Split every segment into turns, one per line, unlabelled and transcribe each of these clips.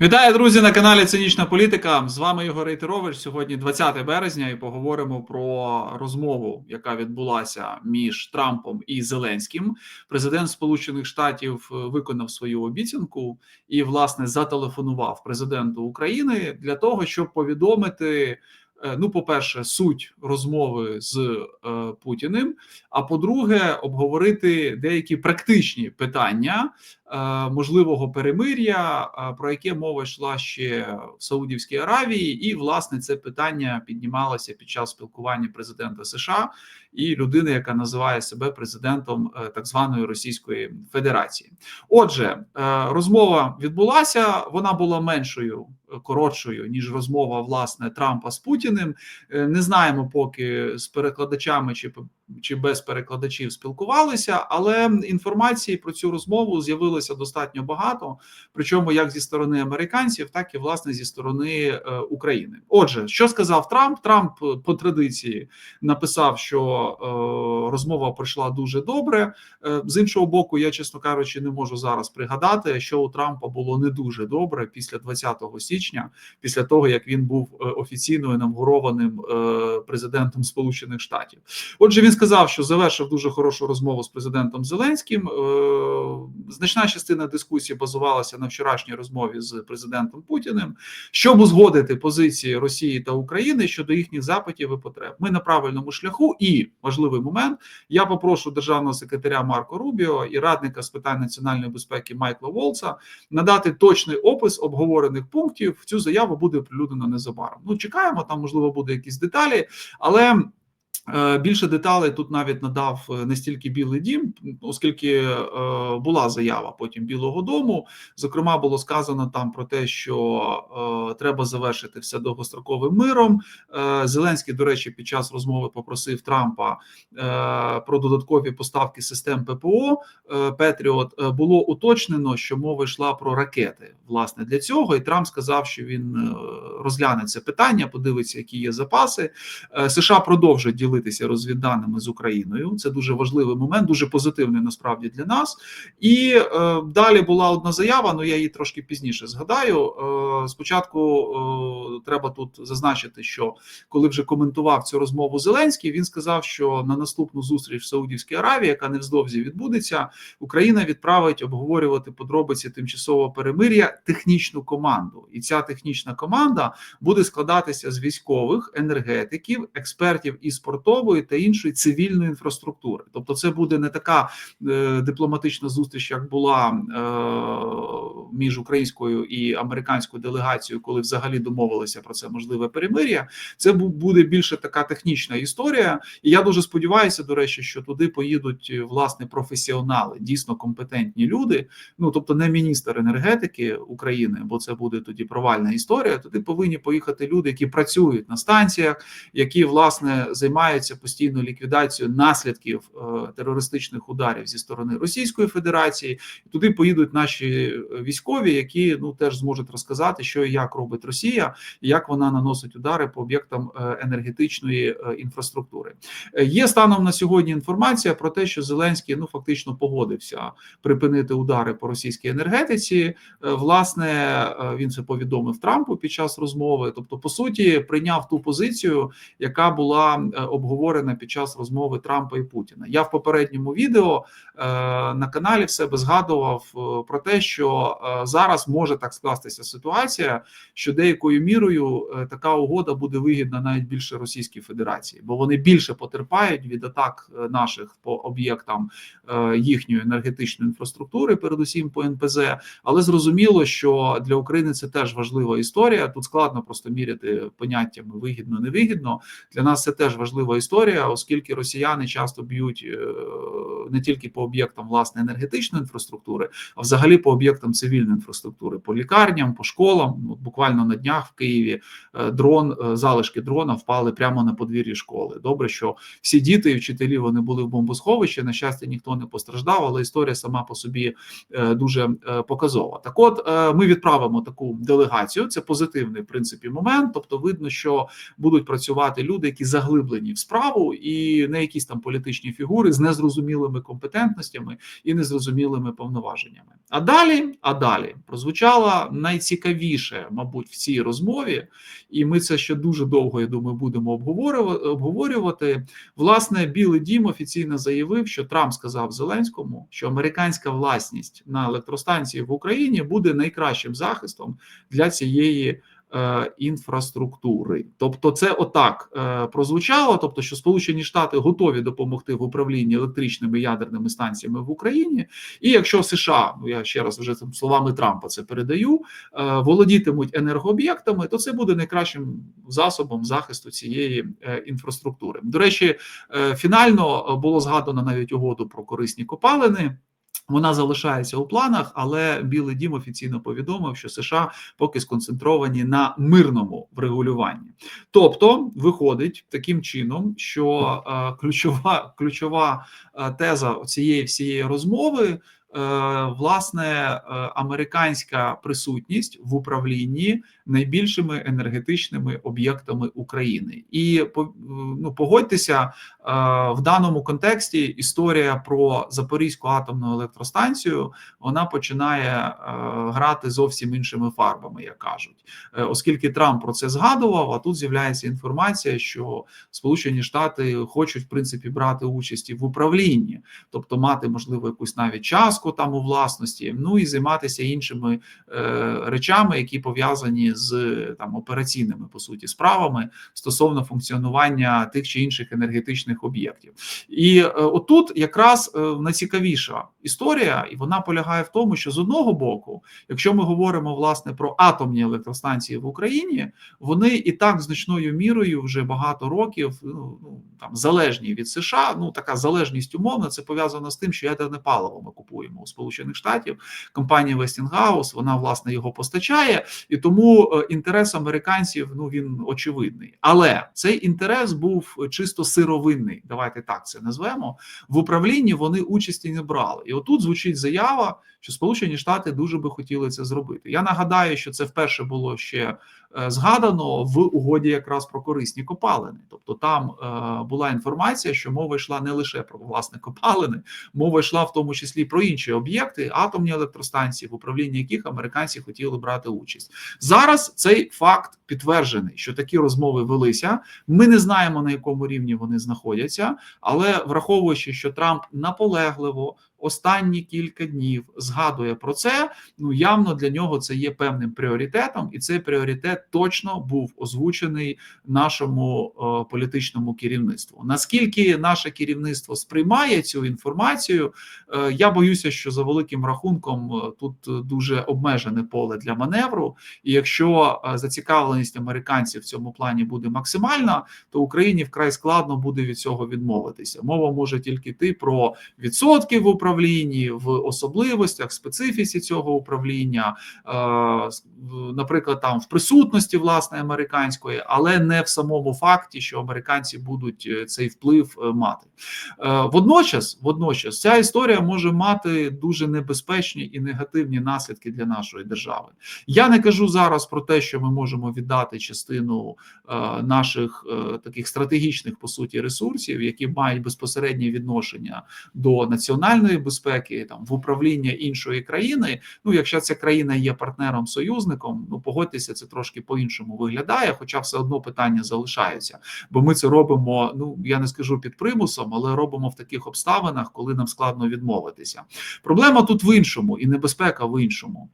Вітаю, друзі, на каналі Цинічна Політика. З вами Ігор Рейтерович. Сьогодні 20 березня, і поговоримо про розмову, яка відбулася між Трампом і Зеленським. Президент Сполучених Штатів виконав свою обіцянку і, власне, зателефонував президенту України для того, щоб повідомити. е, Ну, по-перше, суть розмови з е, Путіним. А по-друге, обговорити деякі практичні питання е, можливого перемир'я, е, про яке мова йшла ще в Саудівській Аравії, і власне це питання піднімалося під час спілкування президента США і людини, яка називає себе президентом е, так званої Російської Федерації. Отже, е, розмова відбулася, вона була меншою. е, Коротшою ніж розмова власне Трампа з Путіним. Е, Не знаємо поки з перекладачами чи чи без перекладачів спілкувалися, але інформації про цю розмову з'явилося достатньо багато. Причому як зі сторони американців, так і власне зі сторони е, України. Отже, що сказав Трамп? Трамп е, по традиції написав, що е, розмова пройшла дуже добре. З іншого боку, я чесно кажучи, не можу зараз пригадати, що у Трампа було не дуже добре після 20 січня, після того як він був офіційно інавгурованим е, президентом Сполучених Штатів. Отже, він сказав, що завершив дуже хорошу розмову з президентом Зеленським. Е, Значна частина дискусії базувалася на вчорашній розмові з президентом Путіним, щоб узгодити позиції Росії та України щодо їхніх запитів і потреб. Ми на правильному шляху. І важливий момент: я попрошу державного секретаря Марко Рубіо і радника з питань національної безпеки Майкла Волца надати точний опис обговорених пунктів. Цю заяву буде оприлюднено незабаром. Ну чекаємо, там можливо буде якісь деталі, але. Е, Більше деталей тут навіть надав е, не стільки Білий Дім, оскільки е, була заява потім Білого Дому. Зокрема, було сказано там про те, що треба завершити все довгостроковим миром. Зеленський, до речі, під час розмови попросив Трампа про додаткові поставки систем ППО Петріот. Було уточнено, що мова йшла про ракети. Власне для цього, і Трамп сказав, що він розгляне це питання, подивиться, які є запаси. США продовжують ділитися розвідданими з Україною. Це дуже важливий момент, дуже позитивний насправді для нас. І е, далі була одна заява. Ну я її трошки пізніше згадаю. Е, спочатку е, треба тут зазначити, що коли вже коментував цю розмову Зеленський, він сказав, що на наступну зустріч в Саудівській Аравії, яка невздовзі відбудеться, Україна відправить обговорювати подробиці тимчасового перемир'я технічну команду, і ця технічна команда буде складатися з військових, енергетиків, експертів із спортової та іншої цивільної інфраструктури. Тобто, це буде не така е, дипломатична зустріч, як була е, між українською і американською делегацією, коли взагалі домовилися про це можливе перемир'я. Це буде більше така технічна історія. І я дуже сподіваюся, до речі, що туди поїдуть е, власне професіонали, дійсно компетентні люди. Ну тобто, не міністр енергетики України, бо це буде тоді провальна історія. Туди повинні поїхати люди, які працюють на станціях, які власне займаються постійно ліквідацією наслідків е, терористичних ударів зі сторони Російської Федерації. Туди поїдуть наші е, військові, які ну теж зможуть розказати, що і як робить Росія, і як вона наносить удари по об'єктам е, енергетичної е, інфраструктури. Е, Є станом на сьогодні інформація про те, що Зеленський ну фактично погодився припинити удари по російській енергетиці. Власне, він це повідомив Трампу під час розмови. Тобто, по суті, прийняв ту позицію, яка була обговорена під час розмови Трампа і Путіна. Я в попередньому відео на каналі в себе згадував про те, що зараз може так скластися ситуація, що деякою мірою е, така угода буде вигідна навіть більше Російській Федерації, бо вони більше потерпають від атак е, наших по об'єктам е, їхньої енергетичної інфраструктури, передусім по НПЗ. Але зрозуміло, що для України це теж важлива історія. Тут складно просто міряти поняттями вигідно, невигідно. Для нас це теж важлива історія, оскільки росіяни часто б'ють не тільки по об'єктам власне енергетичної інфраструктури, а взагалі по об'єктам цивільної інфраструктури, по лікарням, по школам. Ну, буквально на днях в Києві е, дрон, е, залишки дрона впали прямо на подвір'ї школи. Добре, що всі діти і вчителі вони були в бомбосховищі. На щастя, ніхто не постраждав, але історія сама по собі е, дуже показова. Так, от ми відправимо таку делегацію. Це позитивний в принципі момент. Тобто, видно, що будуть працювати люди, які заглиблені в справу, і не якісь там політичні фігури з незрозумілими компетентностями і незрозумілими повноваженнями. А далі, а. Далі прозвучала найцікавіше, мабуть, в цій розмові, і ми це ще дуже довго, я думаю, будемо обговорювати. Власне, Білий Дім офіційно заявив, що Трамп сказав Зеленському, що американська власність на електростанції в Україні буде найкращим захистом для цієї. Е, інфраструктури, тобто, це отак е, прозвучало. Тобто, що Сполучені Штати готові допомогти в управлінні електричними ядерними станціями в Україні, і якщо США, ну я ще раз вже словами Трампа це передаю, е, володітимуть енергооб'єктами, то це буде найкращим засобом захисту цієї інфраструктури. До речі, фінально було згадано навіть угоду про корисні копалини. Вона залишається у планах, але Білий Дім офіційно повідомив, що США поки сконцентровані на мирному врегулюванні. Тобто, виходить таким чином, що е, ключова ключова е, теза цієї всієї розмови Е, власне е, американська присутність в управлінні найбільшими енергетичними об'єктами України, і ну, погодьтеся е, в даному контексті. Історія про Запорізьку атомну електростанцію вона починає грати зовсім іншими фарбами, як кажуть, оскільки Трамп про це згадував. А тут з'являється інформація, що Сполучені Штати хочуть в принципі брати участь в управлінні, тобто мати можливо якусь навіть частку там у власності, ну і займатися іншими е, речами, які пов'язані з там операційними по суті справами стосовно функціонування тих чи інших енергетичних об'єктів. І е, отут якраз е, найцікавіша історія, і вона полягає в тому, що з одного боку, якщо ми говоримо власне про атомні електростанції в Україні, вони і так значною мірою вже багато років ну, ну там залежні від США. Ну така залежність умовна, це пов'язано з тим, що ядерне паливо ми купуємо у Сполучених Штатів. Компанія Westinghouse, вона власне його постачає, і тому е, інтерес американців ну він очевидний. Але цей інтерес був чисто сировинний. Давайте так це назвемо. В управлінні вони участі не брали. І отут звучить заява, що Сполучені Штати дуже би хотіли це зробити. Я нагадаю, що це вперше було ще е, згадано в угоді якраз про корисні копалини. Тобто там е, була інформація, що мова йшла не лише про власне копалини, мова йшла в тому числі про інші об'єкти, атомні електростанції, в управлінні яких американці хотіли брати участь. Зараз цей факт підтверджений, що такі розмови велися. Ми не знаємо на якому рівні вони знаходяться, але враховуючи, що Трамп наполегливо останні кілька днів згадує про це. Ну явно для нього це є певним пріоритетом, і цей пріоритет точно був озвучений нашому е, політичному керівництву. Наскільки наше керівництво сприймає цю інформацію, е, я боюся, що за великим рахунком е, тут дуже обмежене поле для маневру. І якщо е, зацікавленість американців в цьому плані буде максимальна, то Україні вкрай складно буде від цього відмовитися. Мова може тільки йти про відсотки в управлінні, управлінні, в особливостях, специфіці цього управління, е, наприклад, там в присутності власне американської, але не в самому факті, що американці будуть е, цей вплив е, мати. Водночас, водночас, ця історія може мати дуже небезпечні і негативні наслідки для нашої держави. Я не кажу зараз про те, що ми можемо віддати частину наших таких стратегічних по суті ресурсів, які мають безпосереднє відношення до національної безпеки там в управління іншої країни. Ну, якщо ця країна є партнером союзником, ну погодьтеся, це трошки по-іншому виглядає, хоча все одно питання залишаються. Бо ми це робимо. Ну я не скажу під примусом, але робимо в таких обставинах, коли нам складно відмовитися. Проблема тут в іншому, і небезпека в іншому.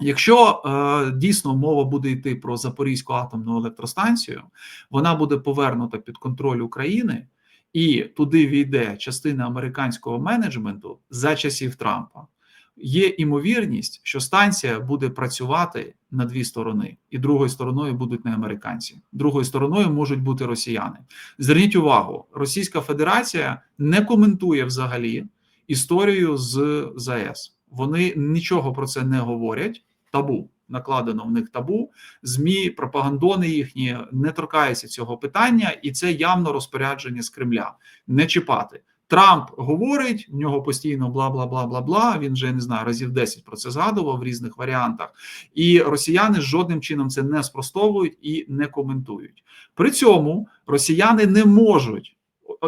Якщо е, дійсно мова буде йти про Запорізьку атомну електростанцію, вона буде повернута під контроль України і туди війде частина американського менеджменту за часів Трампа, є імовірність, що станція буде працювати на дві сторони, і другою стороною будуть не американці, другою стороною можуть бути росіяни. Зверніть увагу, Російська Федерація не коментує взагалі історію з ЗАЕС. Вони нічого про це не говорять. Табу накладено в них табу. Змі пропагандони їхні не торкаються цього питання, і це явно розпорядження з Кремля не чіпати. Трамп говорить, в нього постійно бла бла бла бла бла. Він вже не знаю разів 10 про це згадував в різних варіантах, і росіяни жодним чином це не спростовують і не коментують. При цьому росіяни не можуть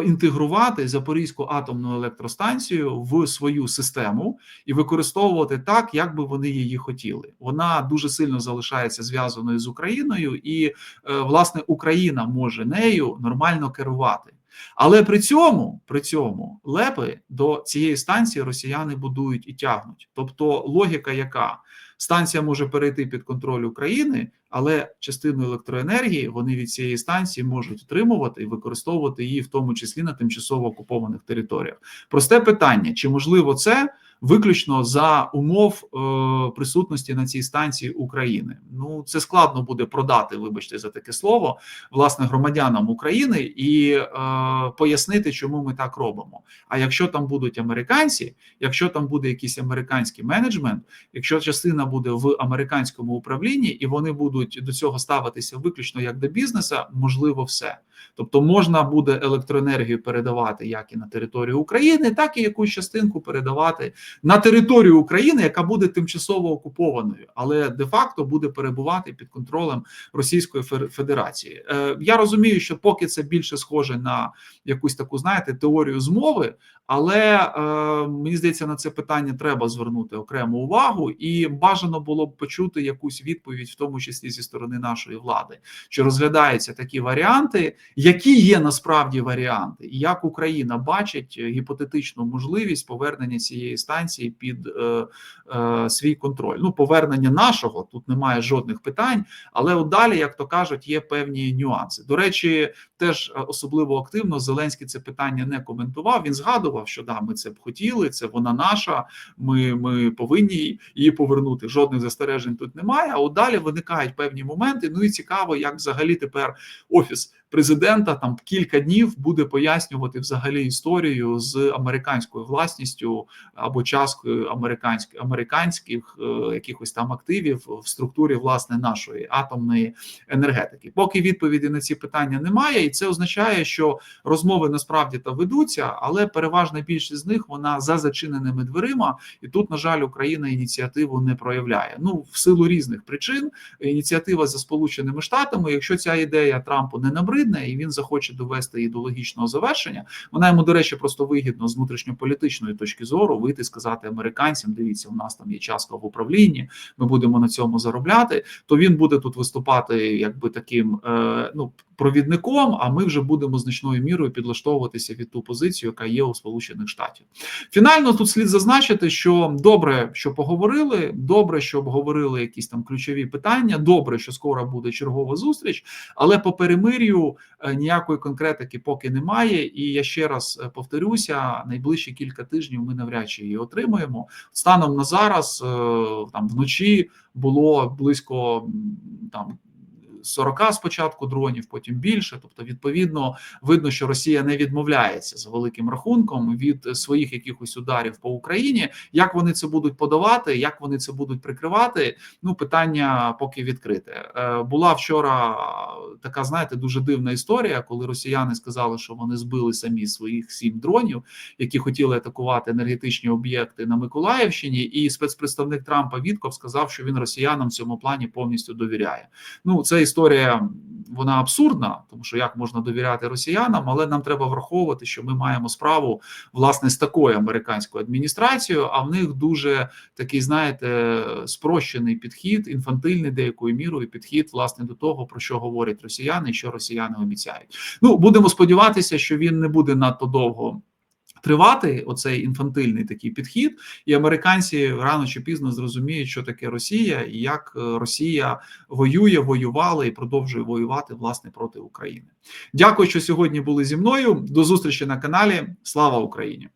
інтегрувати Запорізьку атомну електростанцію в свою систему і використовувати так, як би вони її хотіли. Вона дуже сильно залишається зв'язаною з Україною, і е, власне Україна може нею нормально керувати. Але при цьому при цьому лепи до цієї станції росіяни будують і тягнуть. Тобто логіка, яка станція може перейти під контроль України, але частину електроенергії вони від цієї станції можуть отримувати і використовувати її, в тому числі на тимчасово окупованих територіях. Просте питання: чи можливо це? Виключно за умов е, присутності на цій станції України. Ну це складно буде продати, вибачте за таке слово, власне громадянам України і е, пояснити, чому ми так робимо. А якщо там будуть американці, якщо там буде якийсь американський менеджмент, якщо частина буде в американському управлінні і вони будуть до цього ставитися виключно як до бізнеса, можливо, все. Тобто можна буде електроенергію передавати як і на територію України, так і якусь частинку передавати на територію України, яка буде тимчасово окупованою, але де-факто буде перебувати під контролем Російської Федерації. Е, Я розумію, що поки це більше схоже на якусь таку, знаєте, теорію змови, але е, мені здається, на це питання треба звернути окрему увагу, і бажано було б почути якусь відповідь, в тому числі зі сторони нашої влади, чи розглядаються такі варіанти, які є насправді варіанти, і як Україна бачить гіпотетичну можливість повернення цієї станції під е, е, свій контроль. Ну, повернення нашого тут немає жодних питань, але от далі, як то кажуть, є певні нюанси. До речі, теж особливо активно Зеленський це питання не коментував. Він згадував, що да, ми це б хотіли, це вона наша. Ми, Ми повинні її повернути. Жодних застережень тут немає. А от далі виникають певні моменти. Ну і цікаво, як взагалі тепер офіс президента там кілька днів буде пояснювати взагалі історію з американською власністю або часткою американських американських е, якихось там активів в структурі власне нашої атомної енергетики. Поки відповіді на ці питання немає, це означає, що розмови насправді та ведуться, але переважна більшість з них вона за зачиненими дверима, і тут, на жаль, Україна ініціативу не проявляє. Ну в силу різних причин. Ініціатива за сполученими штатами. Якщо ця ідея Трампу не набридне і він захоче довести її до логічного завершення, вона йому до речі просто вигідно з внутрішньополітичної точки зору вийти сказати американцям: дивіться, у нас там є частка в управлінні, ми будемо на цьому заробляти. То він буде тут виступати, якби таким е, ну провідником. А ми вже будемо значною мірою підлаштовуватися від ту позицію, яка є у Сполучених Штатів. Фінально тут слід зазначити, що добре, що поговорили, добре, що обговорили якісь там ключові питання. Добре, що скоро буде чергова зустріч, але по перемир'ю е, ніякої конкретики поки немає. І я ще раз е, повторюся: найближчі кілька тижнів ми навряд чи її отримаємо. Станом на зараз е, там вночі було близько там. 40 спочатку дронів, потім більше. Тобто, відповідно, видно, що Росія не відмовляється з великим рахунком від своїх якихось ударів по Україні. Як вони це будуть подавати, як вони це будуть прикривати? Ну питання поки відкрите. Е, була вчора така, знаєте, дуже дивна історія, коли росіяни сказали, що вони збили самі своїх сім дронів, які хотіли атакувати енергетичні об'єкти на Миколаївщині, і спецпредставник Трампа Вітков сказав, що він росіянам в цьому плані повністю довіряє. Ну це історія вона абсурдна, тому що як можна довіряти росіянам, але нам треба враховувати, що ми маємо справу власне з такою американською адміністрацією. А в них дуже такий, знаєте, спрощений підхід, інфантильний деякою мірою підхід власне до того, про що говорять росіяни, і що росіяни обіцяють. Ну будемо сподіватися, що він не буде надто довго тривати оцей інфантильний такий підхід, і американці рано чи пізно зрозуміють, що таке Росія, і як е, Росія воює, воювала і продовжує воювати власне проти України. Дякую, що сьогодні були зі мною. До зустрічі на каналі. Слава Україні!